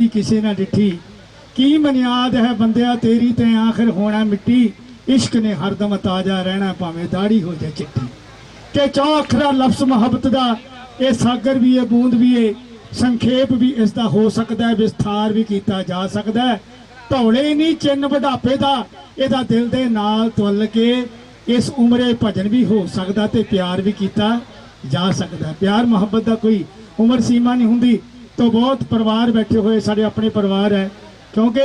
ਦੀ ਕਿਸੇ ਨਾ ਡਿੱਠੀ। ਕੀ ਮਨਿਆਦ ਹੈ ਬੰਦਿਆ, ਤੇਰੀ ਤੇ ਆਖਰ ਹੋਣਾ ਮਿੱਟੀ। ਇਸ਼ਕ ਨੇ ਹਰਦਮ ਤਾਜ਼ਾ ਰਹਿਣਾ ਭਾਵੇਂ ਦਾੜੀ ਹੋ ਜਾਏ ਚਿੱਟੀ। ਕਿ ਚੌ ਲਫ਼ਜ਼ ਮੁਹੱਬਤ ਦਾ, ਇਹ ਸਾਗਰ ਵੀ ਹੈ ਬੂੰਦ ਵੀ ਹੈ ਸੰਖੇਪ ਵੀ, ਇਸ ਦਾ ਹੋ ਸਕਦਾ ਹੈ, ਵਿਸਥਾਰ ਵੀ ਕੀਤਾ ਜਾ ਸਕਦਾ ਹੈ। ਧੌਲੇ ਨਹੀਂ, ਚਿੰਨ ਬੁਢਾਪੇ ਦਾ, ਇਹਦਾ ਦਿਲ ਦੇ ਨਾਲ ਤੁਲ ਕੇ ਇਸ ਉਮਰੇ ਭਜਨ ਵੀ ਹੋ ਸਕਦਾ ਤੇ ਪਿਆਰ ਵੀ ਕੀਤਾ ਜਾ ਸਕਦਾ। ਪਿਆਰ ਮੁਹੱਬਤ ਦਾ ਕੋਈ ਉਮਰ ਸੀਮਾ ਨਹੀਂ ਹੁੰਦੀ। ਤੋਂ ਬਹੁਤ ਪਰਿਵਾਰ ਬੈਠੇ ਹੋਏ ਸਾਡੇ ਆਪਣੇ ਪਰਿਵਾਰ ਹੈ, ਕਿਉਂਕਿ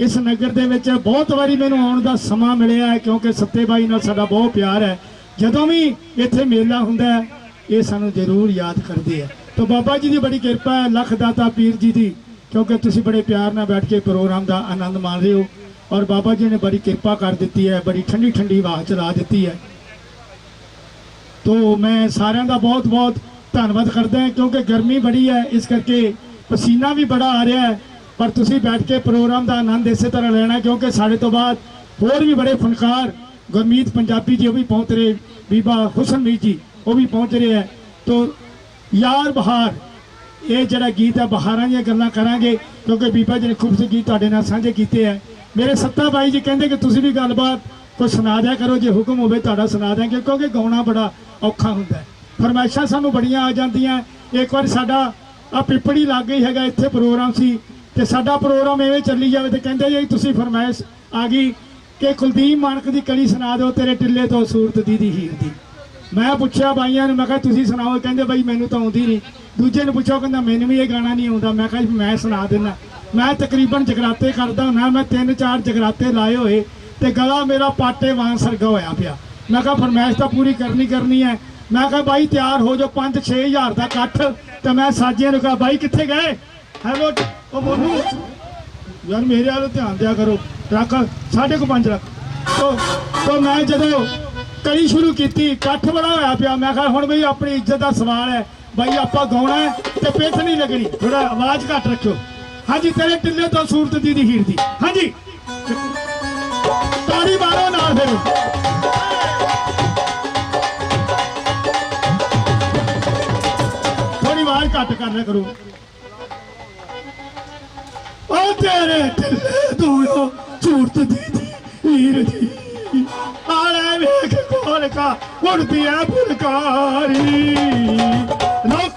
ਇਸ ਨਗਰ ਦੇ ਵਿੱਚ ਬਹੁਤ ਵਾਰੀ ਮੈਨੂੰ ਆਉਣ ਦਾ ਸਮਾਂ ਮਿਲਿਆ ਹੈ, ਕਿਉਂਕਿ ਸੱਤੇ ਬਾਈ ਨਾਲ ਸਾਡਾ ਬਹੁਤ ਪਿਆਰ ਹੈ। ਜਦੋਂ ਵੀ ਇੱਥੇ ਮੇਲਾ ਹੁੰਦਾ ਹੈ, ਇਹ ਸਾਨੂੰ ਜ਼ਰੂਰ ਯਾਦ ਕਰਦੇ ਆ ਤਾਂ ਬਾਬਾ ਜੀ ਦੀ ਬੜੀ ਕਿਰਪਾ ਹੈ, ਲੱਖ ਦਾਤਾ ਪੀਰ ਜੀ ਦੀ, ਕਿਉਂਕਿ ਤੁਸੀਂ ਬੜੇ ਪਿਆਰ ਨਾਲ ਬੈਠ ਕੇ ਪ੍ਰੋਗਰਾਮ ਦਾ ਆਨੰਦ ਮਾਣ ਰਹੇ ਹੋ। ਔਰ ਬਾਬਾ ਜੀ ਨੇ ਬੜੀ ਕਿਰਪਾ ਕਰ ਦਿੱਤੀ ਹੈ, ਬੜੀ ਠੰਡੀ ਠੰਡੀ ਵਾਹ ਚਲਾ ਦਿੱਤੀ ਹੈ। ਤੋ ਮੈਂ ਸਾਰਿਆਂ ਦਾ ਬਹੁਤ ਬਹੁਤ ਧੰਨਵਾਦ ਕਰਦਾ ਹਾਂ ਕਿਉਂਕਿ ਗਰਮੀ ਬੜੀ ਹੈ, ਇਸ ਕਰਕੇ ਪਸੀਨਾ ਵੀ ਬੜਾ ਆ ਰਿਹਾ ਹੈ। ਪਰ ਤੁਸੀਂ ਬੈਠ ਕੇ ਪ੍ਰੋਗਰਾਮ ਦਾ ਆਨੰਦ ਇਸੇ ਤਰ੍ਹਾਂ ਲੈਣਾ ਕਿਉਂਕਿ ਸਾਡੇ ਤੋਂ ਬਾਅਦ ਹੋਰ ਵੀ ਬੜੇ ਫਨਕਾਰ ਗੁਰਮੀਤ ਪੰਜਾਬੀ ਜੀ ਉਹ ਵੀ ਪਹੁੰਚ ਰਹੇ, ਬੀਬਾ ਹੁਸਨਮੀਰ ਜੀ ਉਹ ਵੀ ਪਹੁੰਚ ਰਹੇ ਹੈ। ਤੋ ਯਾਰ ਬਹਾਰ, ਇਹ ਜਿਹੜਾ ਗੀਤ ਹੈ, ਬਹਾਰਾਂ ਦੀਆਂ ਗੱਲਾਂ ਕਰਾਂਗੇ ਕਿਉਂਕਿ ਬੀਬਾ ਜੀ ਨੇ ਖੂਬਸੂਰਤ ਗੀਤ ਤੁਹਾਡੇ ਨਾਲ ਸਾਂਝੇ ਕੀਤੇ ਹੈ। ਮੇਰੇ ਸੱਤਾ ਬਾਈ ਜੀ ਕਹਿੰਦੇ ਕਿ ਤੁਸੀਂ ਵੀ ਗੱਲਬਾਤ ਕੋਈ ਸੁਣਾ ਦਿਆ ਕਰੋ, ਜੇ ਹੁਕਮ ਹੋਵੇ ਤੁਹਾਡਾ ਸੁਣਾ ਦਿਆਂਗੇ ਕਿਉਂਕਿ ਗਾਉਣਾ ਬੜਾ ਔਖਾ ਹੁੰਦਾ ਹੈ। ਫਰਮਾਇਸ਼ਾਂ ਸਾਨੂੰ ਬੜੀਆਂ ਆ ਜਾਂਦੀਆਂ। ਇੱਕ ਵਾਰ ਸਾਡਾ ਆ ਪਿੱਪੜੀ ਲੱਗ ਗਈ ਹੈਗਾ, ਇੱਥੇ ਪ੍ਰੋਗਰਾਮ ਸੀ ਤੇ ਸਾਡਾ ਪ੍ਰੋਗਰਾਮ ਐਵੇਂ ਚੱਲੀ ਜਾਵੇ ਤੇ ਕਹਿੰਦੇ ਜੀ, ਤੁਸੀਂ ਫਰਮਾਇਸ਼ ਆ ਗਈ ਕਿ ਕੁਲਦੀਪ ਮਾਨਕ ਦੀ ਕਲੀ ਸੁਣਾ ਦਿਓ, ਤੇਰੇ ਟਿੱਲੇ ਤੋਂ ਸੂਰਤ ਦੀ ਦੀ ਹੀਰ ਦੀ। ਮੈਂ ਪੁੱਛਿਆ ਬਾਈਆਂ ਨੂੰ, ਮੈਂ ਕਿਹਾ, ਤੁਸੀਂ ਸੁਣਾਓ? ਕਹਿੰਦੇ, ਬਾਈ, ਮੈਨੂੰ ਤਾਂ ਆਉਂਦੀ ਨਹੀਂ। ਦੂਜੇ ਨੂੰ ਪੁੱਛੋ ਕਹਿੰਦਾ, ਮੈਨੂੰ ਵੀ ਇਹ ਗਾਣਾ ਨਹੀਂ ਆਉਂਦਾ। ਮੈਂ ਕਿਹਾ, ਜੀ, ਮੈਂ ਸੁਣਾ ਦਿੰਦਾ। ਮੈਂ ਤਕਰੀਬਨ ਜਗਰਾਤੇ ਕਰਦਾ ਹੁੰਦਾ, ਮੈਂ ਤਿੰਨ ਚਾਰ ਜਗਰਾਤੇ ਲਾਏ ਹੋਏ ਤੇ ਗਲਾ ਮੇਰਾ ਪਾਟੇ ਵਾਂਗ ਸਰਗਾ ਹੋਇਆ ਪਿਆ। ਮੈਂ ਕਿਹਾ, ਫਰਮਾਇਸ਼ ਤਾਂ ਪੂਰੀ ਕਰਨੀ ਕਰਨੀ ਹੈ। ਮੈਂ ਕਿਹਾ ਬਾਈ ਤਿਆਰ ਹੋ ਜਾਓ 5 6000 ਦਾ ਇਕੱਠ। ਤੇ ਮੈਂ ਸਾਜੀਆਂ ਨੂੰ ਕਿਹਾ, ਬਾਈ ਕਿੱਥੇ ਗਏ? ਹੈਲੋ, ਉਹ ਮੋਨੂ ਯਾਰ ਮੇਰੇ ਵੱਲ ਧਿਆਨ ਦਿਆ ਕਰੋ, ਰੱਖ ਸਾਢੇ ਕੁ ਪੰਜ ਰੱਖ। ਤੋ ਤੋ ਮੈਂ ਜਦੋਂ ਕਲੀ ਸ਼ੁਰੂ ਕੀਤੀ, ਇਕੱਠ ਬੜਾ ਹੋਇਆ ਪਿਆ, ਮੈਂ ਕਿਹਾ, ਹੁਣ ਬਈ ਆਪਣੀ ਇੱਜ਼ਤ ਦਾ ਸਵਾਲ ਹੈ, ਬਾਈ ਆਪਾਂ ਗਾਉਣਾ ਤੇ ਪਿੱਠ ਨਹੀਂ ਲੱਗਣੀ ਥੋੜਾ ਆਵਾਜ਼ ਘੱਟ ਰੱਖਿਓ। ਹਾਂਜੀ, ਤੇਰੇ ਟਿੱਲੇ ਤੋਂ ਸੂਰਤ ਦੀ ਦੀ ਹੀਰ ਦੀ। ਹਾਂਜੀ। ਤਾੜੀ ਮਾਰੋ ਨਾਲ ਫਿਰ। ਘੱਟ ਕਰ ਲਿਆ ਕਰੋ। ਉਹ ਤੇਰੇ ਢਿੱਲੇ ਤੋਂ ਸੂਰਤ ਦੀ ਦੀ ਹੀਰ ਦੀ। ਆਲੇ ਵੇਖ ਕੋਲ ਕਾ ਉੜਦੀ ਐ ਫੁਲਕਾਰੀ। ਲੋਕ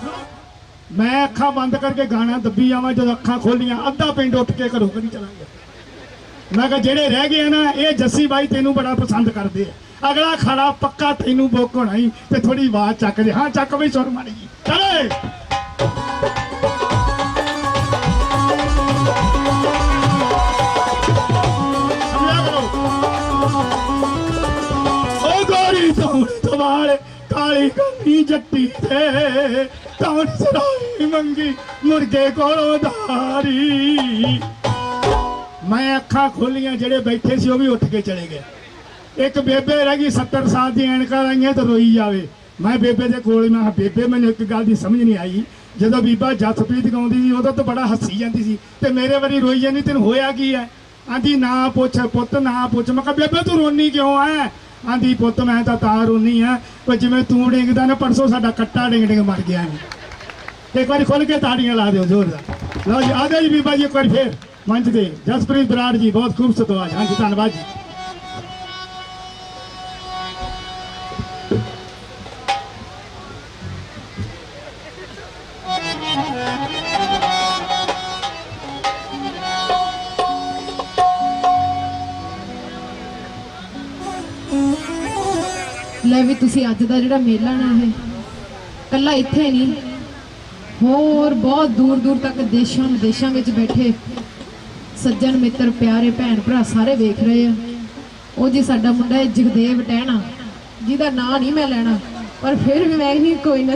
ਮੈਂ ਅੱਖਾਂ ਬੰਦ ਕਰਕੇ ਗਾਣਾ ਦੱਬੀ ਜਾਵਾਂ ਜਦੋਂ ਅੱਖਾਂ ਖੋਲੀਆਂ, ਅੱਧਾ ਪਿੰਡ ਉੱਠ ਕੇ ਘਰੋਂ ਕਰੀ ਚਲਾ ਗਿਆ। ਮੈਂ ਕਿਹਾ, ਜਿਹੜੇ ਰਹਿ ਗਏ ਨਾ, ਇਹ ਜੱਸੀ ਬਾਈ ਤੈਨੂੰ ਬੜਾ ਪਸੰਦ ਕਰਦੇ ਆ। ਅਗਲਾ ਖੜਾ ਪੱਕਾ ਤੈਨੂੰ ਬੁੱਕ ਹੀ ਤੇ ਥੋੜੀ ਆਵਾਜ਼ ਚੱਕ ਦੇ। ਹਾਂ, ਚੱਕ ਵੀ ਸੁਰ ਮਾਰੀ ਚਲੇ ਸਮਝਿਆ ਕਾਲੀ ਕੰਨੀ ਜੱਟੀ ਤੇ ਤੌਣ ਸਰਾਈ ਮੰਗੀ ਮੁਰਗੇ ਕੋਲੋਂ ਧਾਰੀ ਮੈਂ ਅੱਖਾਂ ਖੋਲੀਆਂ, ਜਿਹੜੇ ਬੈਠੇ ਸੀ ਉਹ ਵੀ ਉੱਠ ਕੇ ਚਲੇ ਗਏ। ਇੱਕ ਬੇਬੇ ਰਹਿ ਗਈ 70 ਸਾਲ ਦੀ, ਐਨਕਾਂ ਲਾਈਆਂ ਤੇ ਰੋਈ ਜਾਵੇ। ਮੈਂ ਬੇਬੇ ਦੇ ਕੋਲ, ਮੈਂ ਬੇਬੇ, ਮੈਨੂੰ ਇੱਕ ਗੱਲ ਦੀ ਸਮਝ ਨਹੀਂ ਆਈ। ਜਦੋਂ ਬੀਬਾ ਜਸਪ੍ਰੀਤ ਗਾਉਂਦੀ ਸੀ, ਉਦੋਂ ਤਾਂ ਬੜਾ ਹੱਸੀ ਜਾਂਦੀ ਸੀ ਤੇ ਮੇਰੇ ਵਾਰੀ ਰੋਈ ਜਾਂਦੀ, ਤੈਨੂੰ ਹੋਇਆ ਕੀ ਹੈ ਆਂਦੀ, ਨਾ ਪੁੱਛ ਪੁੱਤ, ਨਾ ਪੁੱਛ। ਮੈਂ ਕਿਹਾ, ਬੇਬੇ, ਤੂੰ ਰੋਣੀ ਕਿਉਂ ਐ? ਆਂਦੀ, ਪੁੱਤ, ਮੈਂ ਤਾਂ ਤਾਂ ਰੋਣੀ ਆ, ਪਰ ਜਿਵੇਂ ਤੂੰ ਡਿੰਗਦਾ ਨਾ, ਪਰਸੋਂ ਸਾਡਾ ਕੱਟਾ ਡਿੰਗ ਡਿੰਗ ਮਰ ਗਿਆ ਐ। ਇੱਕ ਵਾਰੀ ਖੁੱਲ ਕੇ ਤਾੜੀਆਂ ਲਾ ਦਿਓ, ਜ਼ੋਰਦਾਰ। ਲਓ ਜੀ ਆਦੇ ਜੀ ਬੀਬਾ ਜੀ, ਇੱਕ ਵਾਰੀ ਫੇਰ ਮੰਚ ਤੇ ਜਸਪ੍ਰੀਤ ਬਰਾੜ ਜੀ, ਬਹੁਤ ਖੂਬਸੂਰਤ ਆਵਾਜ਼। ਹਾਂਜੀ, ਧੰਨਵਾਦ ਜੀ। ਲੈ ਵੀ ਤੁਸੀਂ ਅੱਜ ਦਾ ਜਿਹੜਾ ਮੇਲਾ ਨਾ ਇਹ, ਕੱਲਾ ਇੱਥੇ ਨਹੀਂ। ਹੋਰ ਬਹੁਤ ਦੂਰ ਦੂਰ ਤੱਕ ਦੇਸ਼ਾਂ ਵਿਦੇਸ਼ਾਂ ਵਿੱਚ ਬੈਠੇ ਸੱਜਣ ਮਿੱਤਰ, ਪਿਆਰੇ ਭੈਣ ਭਰਾ ਸਾਰੇ ਵੇਖ ਰਹੇ ਆ। ਉਹ ਜੀ ਸਾਡਾ ਮੁੰਡਾ ਹੈ ਜਗਦੇਵ ਟਹਿਣਾ। ਜਿਹਦਾ ਨਾਂ ਨਹੀਂ ਮੈਂ ਲੈਣਾ, ਪਰ ਫਿਰ ਵੀ ਮੈਂ ਨਹੀਂ ਕੋਈ ਨਾ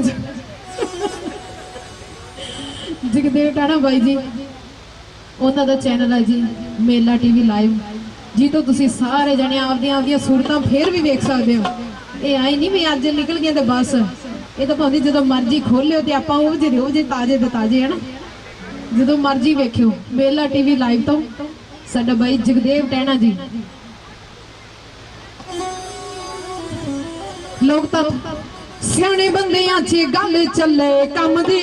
ਜਗਦੇਵ ਟਹਿਣਾ ਬਾਈ ਜੀ, ਉਹਨਾਂ ਦਾ ਚੈਨਲ ਹੈ ਜੀ, ਮੇਲਾ ਟੀਵੀ ਲਾਈਵ। ਜੀ ਤੋਂ ਤੁਸੀਂ ਸਾਰੇ ਜਣੇ ਆਪਦੀਆਂ ਆਪਦੀਆਂ ਸੂਰਤਾਂ ਫੇਰ ਵੀ ਵੇਖ ਸਕਦੇ ਹੋ। ਇਹ ਆਈ ਨਹੀਂ ਵੀ ਅੱਜ ਨਿਕਲ ਗਈਆਂ ਤੇ ਬਸ। ਇਹ ਤਾਂ ਭਾਵੇਂ ਜਦੋਂ ਮਰਜ਼ੀ ਖੋਲਿਓ ਤੇ ਆਪਾਂ ਉਹ ਜਿਹੜੇ ਉਹ ਜੇ ਤਾਜ਼ੇ ਦੇ ਤਾਜ਼ੇ ਹਨ ਜਦੋਂ ਮਰਜ਼ੀ ਵੇਖਿਓ, ਮੇਲਾ ਟੀਵੀ ਲਾਈਵ ਤੋਂ। ਸਾਡਾ ਬਾਈ ਜਗਦੇਵ ਟਹਿਣਾ ਜੀ। ਲੋਕ ਤਾਂ ਸਿਆਣੇ ਬੰਦਿਆਂ 'ਚ ਗੱਲ ਚੱਲੇ ਕੰਮ ਦੀ।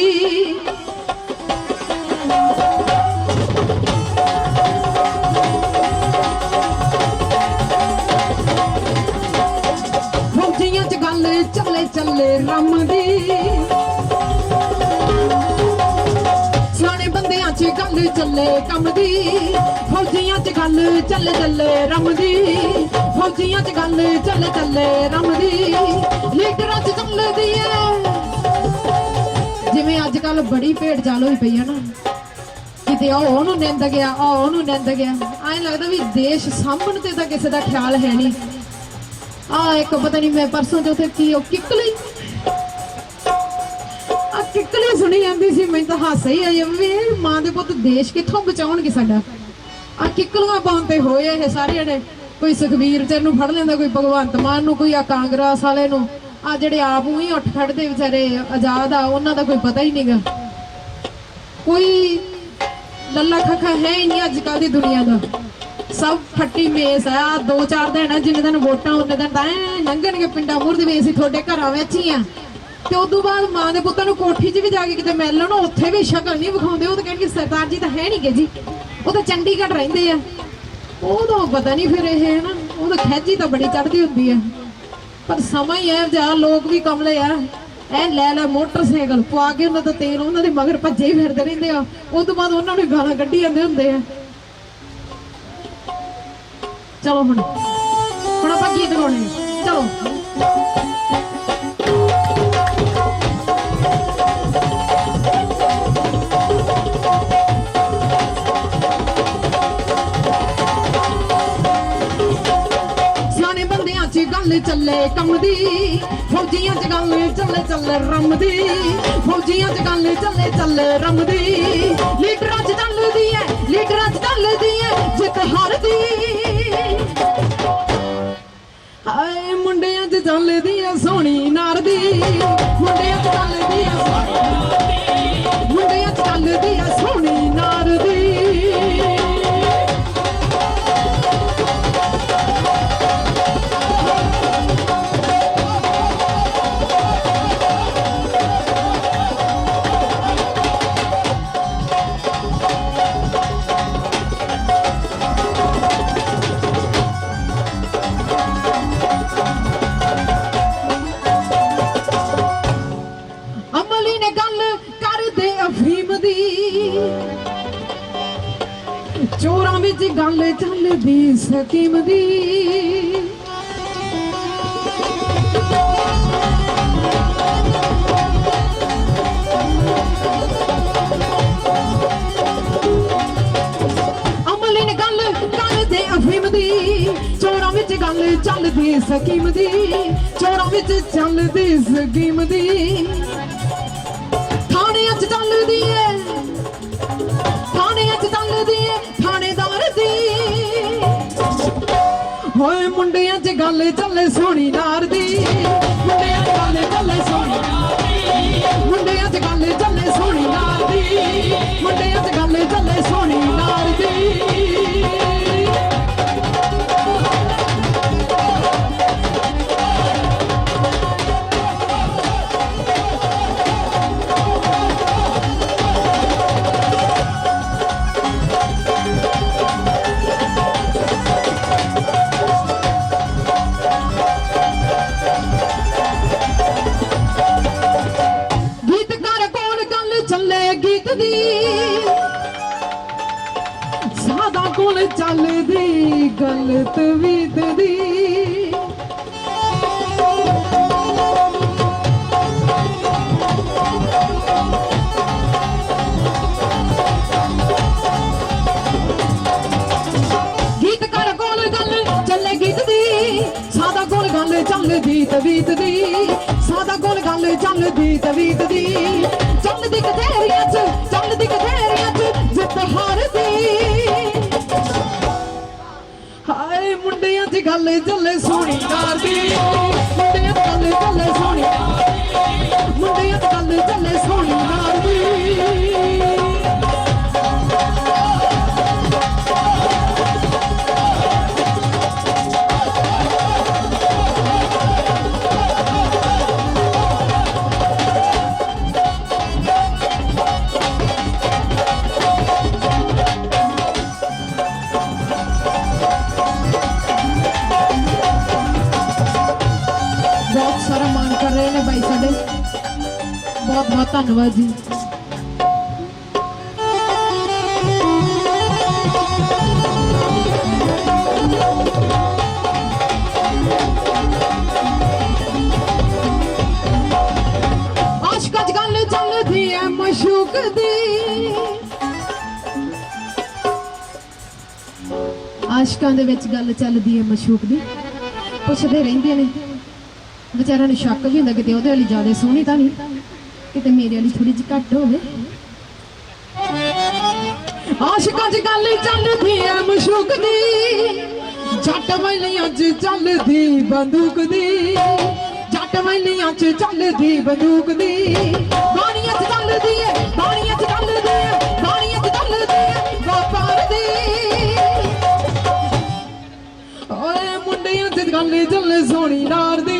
ਚੱਲੇ ਰਮ ਦੀ ਸਿਆਣੇ ਬੰਦਿਆਂ 'ਚ ਗੱਲ ਚੱਲੇ ਕੰਮ ਦੀ ਫੌਜੀਆਂ 'ਚ ਗੱਲ ਚੱਲ ਚੱਲੇ ਰਮ ਦੀ ਫੌਜੀਆਂ 'ਚ ਗੱਲ ਚੱਲ ਚੱਲੇ ਰਮ ਦੀ ਲੀਡਰਾਂ 'ਚ ਚੱਲਦੀ ਏ। ਜਿਵੇਂ ਅੱਜ ਕੱਲ ਬੜੀ ਭੇਡ ਚਾਲ ਹੋਈ ਪਈ ਆ ਨਾ। ਕਿਤੇ ਉਹ ਉਹਨੂੰ ਨਿੰਦ ਗਿਆ ਉਹ ਉਹਨੂੰ ਨਿੰਦ ਗਿਆ। ਐਂ ਲੱਗਦਾ ਵੀ ਦੇਸ਼ ਸਾਂਭਣ ਤੇ ਤਾਂ ਕਿਸੇ ਦਾ ਖਿਆਲ ਹੈ ਨਹੀਂ। ਆ ਇੱਕ ਪਤਾ ਨਹੀਂ ਮੈਂ ਪਰਸੋਂ ਚੌਥੇ ਕੀ ਉਹ ਕਿੱਕਲੀ ਆ ਕਿੱਕਲੀ ਸੁਣੀ ਜਾਂਦੀ ਸੀ, ਮੈਨੂੰ ਤਾਂ ਹਾਸਾ ਹੀ ਆਇਆ ਵੀ ਇਹ ਮਾਂ ਦੇ ਪੁੱਤ ਦੇਸ਼ ਕਿੱਥੋਂ ਬਚਾਉਣਗੇ ਸਾਡਾ। ਆ ਕਿੱਕਲੀਆਂ ਪਾਉਣ ਤੇ ਹੋਏ ਇਹ ਸਾਰੇ ਜਿਹੜੇ ਕੋਈ ਸੁਖਬੀਰ ਤੇ ਨੂੰ ਫੜ ਲੈਂਦਾ, ਕੋਈ ਭਗਵੰਤ ਮਾਨ ਨੂੰ, ਕੋਈ ਆ ਕਾਂਗਰਸ ਵਾਲੇ ਨੂੰ। ਆ ਜਿਹੜੇ ਆਪ ਉਹੀ ਉੱਠ ਖੜਦੇ ਵਿਚਾਰੇ ਆਜ਼ਾਦ ਆ, ਉਹਨਾਂ ਦਾ ਕੋਈ ਪਤਾ ਹੀ ਨਹੀਂਗਾ ਕੋਈ ਲੱਲਾ ਖਖਾ ਹੈ ਹੀ ਨਹੀਂ ਅੱਜ ਕੱਲ ਦੀ ਦੁਨੀਆ ਦਾ। ਸਭ ਫੱਟੀ ਮੇਸ ਆ ਆਹ ਦੋ ਚਾਰ ਦਿਨ ਆ ਜਿੰਨੇ ਦਿਨ ਵੋਟਾਂ ਉਹਨੇ ਦਿਨ ਤਾਂ ਲੰਘਣਗੇ ਪਿੰਡਾਂ ਮੁਰਦ ਵੀ ਅਸੀਂ ਤੁਹਾਡੇ ਘਰਾਂ ਵਿੱਚ ਹੀ ਆ। ਤੇ ਉਦੋਂ ਬਾਅਦ ਮਾਂ ਦੇ ਪੁੱਤਾਂ ਨੂੰ ਕੋਠੀ 'ਚ ਵੀ ਜਾ ਕੇ ਕਿਤੇ ਮਿਲ ਲੈਣ, ਉੱਥੇ ਵੀ ਸ਼ਕਲ ਨਹੀਂ ਵਿਖਾਉਂਦੇ, ਉਹ ਤਾਂ ਕਹਿਣਗੇ ਸਰਦਾਰ ਜੀ ਤਾਂ ਹੈ ਨਹੀਂਗੇ ਜੀ। ਉਹ ਤਾਂ ਚੰਡੀਗੜ੍ਹ ਰਹਿੰਦੇ ਆ। ਉਦੋਂ ਪਤਾ ਨਹੀਂ ਫਿਰ ਇਹ ਹੈ ਨਾ ਉਹ ਤਾਂ ਖੈਜੀ ਤਾਂ ਬੜੀ ਚੜਦੀ ਹੁੰਦੀ ਆ। ਪਰ ਸਮਾਂ ਹੀ ਐ ਜਾ ਲੋਕ ਵੀ ਕਮਲੇ ਆ। ਐ ਲੈ ਲੈ ਮੋਟਰਸਾਈਕਲ, ਪਵਾ ਕੇ ਉਹਨਾਂ ਦਾ ਤੇਲ ਉਹਨਾਂ ਦੇ ਮਗਰ ਭੱਜੇ ਫਿਰਦੇ ਰਹਿੰਦੇ ਆ। ਉਸ ਤੋਂ ਬਾਅਦ ਉਹਨਾਂ ਨੂੰ ਗਾਲਾਂ ਕੱਢੀ ਜਾਂਦੇ ਹੁੰਦੇ ਆ। ਚਲੋ ਹੁਣ ਹੁਣ ਆਪਾਂ ਗੀਤ ਗਾਉਣੇ ਚਲੋ। ਸਿਆਣੇ ਬੰਦਿਆਂ 'ਚ ਗੱਲ ਚੱਲੇ ਕੰਮ ਦੀ ਫੌਜੀਆਂ 'ਚ ਗੱਲ ਚੱਲੇ ਚੱਲੇ ਰਮ ਦੀ ਫੌਜੀਆਂ 'ਚ ਗੱਲ ਚੱਲੇ ਚੱਲੇ ਰਮ ਦੀ ਲੀਡਰਾਂ 'ਚ ਚੱਲਦੀ ਐ, ਲੀਡਰਾਂ 'ਚ ਚੱਲਦੀ ਐ, ਜਿੱਤ ਹਾਰਦੀ। ਹਾਏ, ਮੁੰਡਿਆਂ 'ਚ ਚੱਲਦੀ ਐ ਸੋਹਣੀ ਨਾਰਦੀ ਮੁੰਡਿਆਂ 'ਚ ਚੱਲਦੀ ਐ ਸੋਹਣੀ ਮੁੰਡਿਆਂ 'ਚ ਚੱਲਦੀ ਐ ਸੋਹਣੀ ਨੇ ਗੱਲ ਕਰਦੇ ਅਫੀਮ ਦੀ। ਚੋਰਾਂ ਵਿੱਚ ਗੱਲ ਚੱਲਦੀ ਸਕੀਮ ਦੀ। ਅਮਲੀ ਨੇ ਗੱਲ ਕਰਦੇ ਅਫੀਮ ਦੀ। ਚੋਰਾਂ ਵਿੱਚ ਗੱਲ ਚੱਲਦੀ ਸਕੀਮ ਦੀ। ਚੋਰਾਂ ਵਿੱਚ ਚੱਲਦੀ ਸਕੀਮ ਦੀ। ਥਾਣਿਆਂ ਚੱਲਦੀ ਏ। ਥਾਣਿਆਂ 'ਚ ਚੱਲਦੀ ਏ, ਥਾਣੇਦਾਰ ਦੀ। ਹੋਏ ਮੁੰਡਿਆਂ 'ਚ ਗੱਲ ਚੱਲੇ ਸੋਹਣੀ ਨਾਰ ਦੀ। ਚੱਲਦੀ ਤਵੀਤ ਚੱਲਦੀ ਕਥੇਰੀਆਂ 'ਚ, ਚੱਲਦੀ ਕਥੇਰੀਆਂ 'ਚ ਜਿੱਤ ਹਾਰਦੀ। ਹਾਏ, ਮੁੰਡਿਆਂ 'ਚ ਗੱਲ ਚੱਲੇ ਸੋਹਣੀ ਨਾਰ ਮੁੰਡਿਆਂ 'ਚ ਗੱਲ ਚੱਲੇ ਸੋਹਣੀ ਨਾਰ ਦੀ ਮੁੰਡਿਆਂ 'ਚ ਗੱਲ ਚੱਲੇ ਸੋਹਣੀ ਨਾਰ ਧੰਨਵਾਦ ਜੀ। ਆਸ਼ਕ ਮਸ਼ੂਕ ਦੀ। ਆਸ਼ਕਾਂ ਦੇ ਵਿੱਚ ਗੱਲ ਚੱਲਦੀ ਹੈ ਮਸ਼ੂਕ ਦੀ। ਪੁੱਛਦੇ ਰਹਿੰਦੇ ਨੇ। ਵਿਚਾਰਿਆਂ ਨੂੰ ਸ਼ੱਕ ਵੀ ਹੁੰਦਾ ਕਿਤੇ ਉਹਦੇ ਵਾਲੀ ਜ਼ਿਆਦਾ ਸੋਹਣੀ ਤਾਂ ਨਹੀਂ। ਕਿਤੇ ਮੇਰੇ ਵਾਲੀ ਥੋੜੀ ਜਿਹੀ ਘੱਟ ਹੋਵੇ। ਆਸ਼ਕਾਂ 'ਚ ਗੱਲ ਚੱਲਦੀ ਐ, ਮਸ਼ੂਕ ਦੀ। ਜੱਟ ਵਲੀਆਂ 'ਚ ਚੱਲਦੀ ਬੰਦੂਕ ਦੀ। ਜੱਟ ਵਲੀਆਂ 'ਚ ਚੱਲਦੀ ਬੰਦੂਕ ਦੀ। ਬਾਣੀਆਂ 'ਚ ਚੱਲਦੀ ਐ, ਬਾਣੀਆਂ 'ਚ ਚੱਲਦੀ ਐ, ਬਾਣੀਆਂ 'ਚ ਚੱਲਦੀ ਐ, ਵਪਾਰ ਦੀ। ਓਏ ਮੁੰਡਿਆਂ 'ਚ ਗੱਲ ਚੱਲੇ ਸੋਹਣੀ ਨਾਰ ਦੀ।